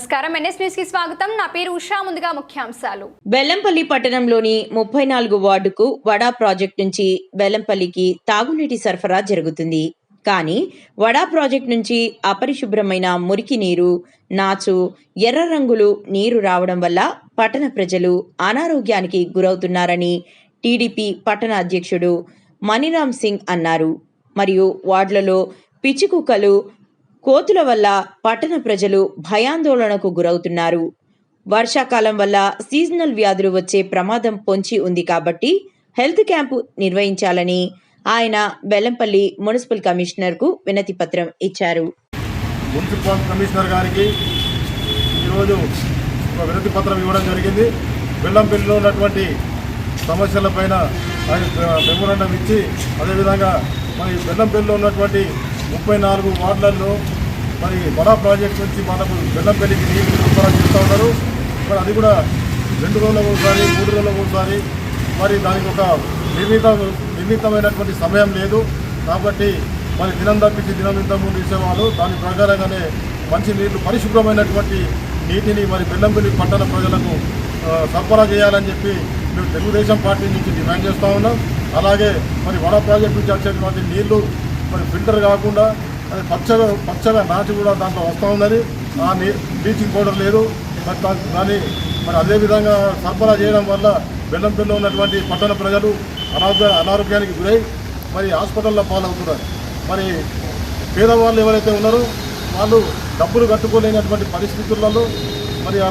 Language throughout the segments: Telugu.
నమస్కారం. ఎన్ఎస్ న్యూస్కి స్వాగతం. నా పేరు ఉషా. ముందుగా ముఖ్యాంశాలు. బెల్లంపల్లి పట్టణంలోని ముప్పై నాలుగు వార్డుకు వడా ప్రాజెక్ట్ నుంచి బెల్లంపల్లికి తాగునీటి సరఫరా జరుగుతుంది. కానీ వడా ప్రాజెక్ట్ నుంచి అపరిశుభ్రమైన మురికి నీరు నాచు ఎర్ర రంగులు నీరు రావడం వల్ల పట్టణ ప్రజలు అనారోగ్యానికి గురవుతున్నారని టీడీపీ పట్టణ అధ్యక్షుడు మణిరామ్ సింగ్ అన్నారు. మరియు వార్డులలో పిచ్చి కుక్కలు కోతుల వల్ల పట్టణ ప్రజలు భయాందోళనకు గురవుతున్నారు. వర్షాకాలం వల్ల సీజనల్ వ్యాధులు వచ్చే ప్రమాదం పొంచి ఉంది కాబట్టి హెల్త్ క్యాంపు నిర్వహించాలని ఆయన బెల్లంపల్లి మున్సిపల్ కమిషనర్కు వినతి పత్రం ఇచ్చారు. మున్సిపల్ కమిషనర్ గారికి ఈరోజు ఒక వినతి పత్రం ఇవ్వడం జరిగింది. బెల్లంపల్లిలో ఉన్నటువంటి సమస్యలపైన ఆయన మెమోరాండం ఇచ్చి అదేవిధంగా మరి బెల్లంపల్లిలో ఉన్నటువంటి ముప్పై నాలుగు వార్డులలో మరి బడా ప్రాజెక్ట్ నుంచి మనకు బెల్లంపల్లికి నీళ్ళు సరఫరా చేస్తూ ఉన్నారు. మరి అది కూడా రెండు రోజులకు ఒకసారి మూడు రోజులకు ఒకసారి. మరి దానికి ఒక నిర్ణీత నిర్ణీతమైనటువంటి సమయం లేదు. కాబట్టి మరి దినం తప్పించి దినం ఇంత ముందు ఇచ్చేవాళ్ళు దాని ప్రకారంగానే మంచి నీళ్ళు పరిశుభ్రమైనటువంటి నీటిని మరి బెల్లంపల్లి పట్టణ ప్రజలకు సరఫరా చేయాలని చెప్పి మేము తెలుగుదేశం పార్టీ నుంచి డిమాండ్ చేస్తూ ఉన్నాం. అలాగే మరి వడ ప్రాజెక్ట్ నుంచి వచ్చేటువంటి నీళ్ళు మరి ఫిల్టర్ కాకుండా అది పచ్చగా పచ్చగా నాటి కూడా దాంట్లో వస్తూ ఉందని ఆ నీ బ్లీచింగ్ పౌడర్ లేదు. మరి దాన్ని మరి అదేవిధంగా సరఫరా చేయడం వల్ల బెల్లంపల్లిలో ఉన్నటువంటి పట్టణ ప్రజలు అనారోగ్య అనారోగ్యానికి గురై మరి హాస్పిటల్లో పాలవుతున్నారు. మరి పేదవాళ్ళు ఎవరైతే ఉన్నారో వాళ్ళు డబ్బులు కట్టుకోలేనటువంటి పరిస్థితులలో మరి ఆ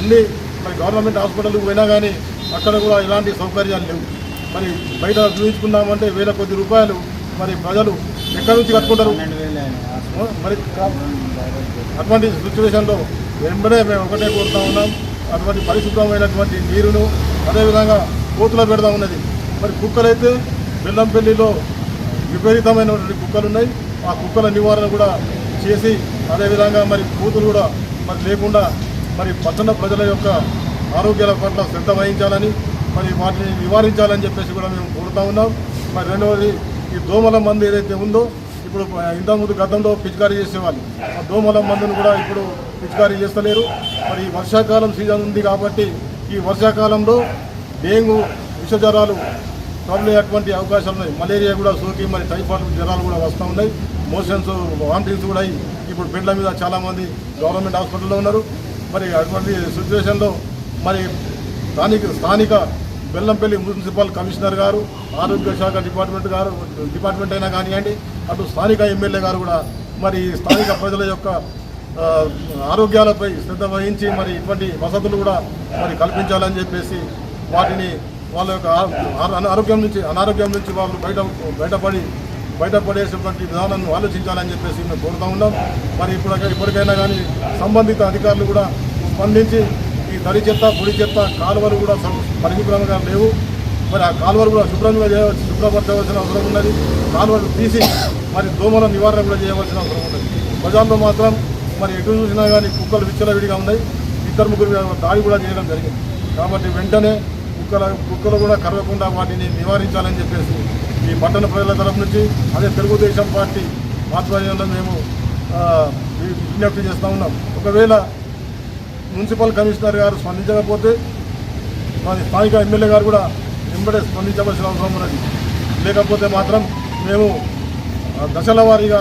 ఉండి మరి గవర్నమెంట్ హాస్పిటల్కి పోయినా కానీ అక్కడ కూడా ఇలాంటి సౌకర్యాలు లేవు. మరి బయట చూపించుకున్నామంటే వేల కొద్ది రూపాయలు మరి ప్రజలు ఎక్కడి నుంచి కట్టుకుంటారు? మరి అటువంటి సిచ్యువేషన్లో వెంబడే మేము ఒకటే కోరుతా ఉన్నాం. అటువంటి పరిశుభ్రమైనటువంటి నీరును అదేవిధంగా కోతుల పెడతా ఉన్నది. మరి కుక్కలైతే బెల్లంపల్లిలో విపరీతమైనటువంటి కుక్కలు ఉన్నాయి ఆ కుక్కల నివారణ కూడా చేసి అదేవిధంగా మరి కూతురు కూడా మరి లేకుండా మరి పట్టణ ప్రజల యొక్క ఆరోగ్యాల పట్ల శ్రద్ధ వహించాలని మరి వాటిని నివారించాలని చెప్పేసి కూడా మేము కోరుతా ఉన్నాం. మరి రెండవది ఈ దోమల మందు ఏదైతే ఉందో ఇప్పుడు ఇంతకుముందు గతంలో పిచికారీ చేసేవాళ్ళు. ఆ దోమల మందును కూడా ఇప్పుడు పిచికారీ చేస్తలేరు. మరి ఈ వర్షాకాలం సీజన్ ఉంది కాబట్టి ఈ వర్షాకాలంలో డెంగ్యూ విష జ్వరాలు ప్రబలేటువంటి అవకాశాలు ఉన్నాయి. మలేరియా కూడా సోకి మరి టైఫాయిడ్ జ్వరాలు కూడా వస్తూ ఉన్నాయి. మోషన్స్ వామిటింగ్స్ కూడా అయ్యి ఇప్పుడు బెడ్ల మీద చాలామంది గవర్నమెంట్ హాస్పిటల్లో ఉన్నారు. మరి అటువంటి సిచ్యువేషన్లో మరి స్థానిక స్థానిక బెల్లంపల్లి మున్సిపల్ కమిషనర్ గారు ఆరోగ్య శాఖ డిపార్ట్మెంట్ గారు డిపార్ట్మెంట్ అయినా కానివ్వండి అటు స్థానిక ఎమ్మెల్యే గారు కూడా మరి స్థానిక ప్రజల యొక్క ఆరోగ్యాలపై శ్రద్ధ వహించి మరి ఇటువంటి వసతులు కూడా మరి కల్పించాలని చెప్పేసి వాటిని వాళ్ళ యొక్క ఆరోగ్యం నుంచి అనారోగ్యం నుంచి వాళ్ళు బయట బయటపడి బయటపడేసేటువంటి విధానాన్ని ఆలోచించాలని చెప్పేసి మేము కోరుతా ఉన్నాం. మరి ఇప్పుడు ఇప్పటికైనా కానీ సంబంధిత అధికారులు కూడా స్పందించి ఈ తడి చెత్త పొడి చెత్త కాలువలు కూడా పరిశుభ్రంగా లేవు. మరి ఆ కాలువలు కూడా శుభ్రంగా చేయవలసి శుభ్రపరచవలసిన అవసరం ఉన్నది. కాలువలు తీసి మరి దోమల నివారణ కూడా చేయవలసిన అవసరం ఉన్నది. బజార్లో మాత్రం మరి ఎటు చూసినా కానీ కుక్కలు విచ్చలవిడిగా ఉన్నాయి. ఇద్దరు ముగ్గురు దాడి కూడా చేయడం జరిగింది. కాబట్టి వెంటనే కుక్కల కుక్కలు కూడా కరవకుండా వాటిని నివారించాలని చెప్పేసి ఈ పట్టణ ప్రజల తరఫు నుంచి అదే తెలుగుదేశం పార్టీ ఆధ్వర్యంలో మేము విజ్ఞప్తి చేస్తూ ఉన్నాం. ఒకవేళ మున్సిపల్ కమిషనర్ గారు స్పందించకపోతే మరి స్థానిక ఎమ్మెల్యే గారు కూడా వెంబడే స్పందించవలసిన అవసరం ఉన్నది. లేకపోతే మాత్రం మేము దశల వారీగా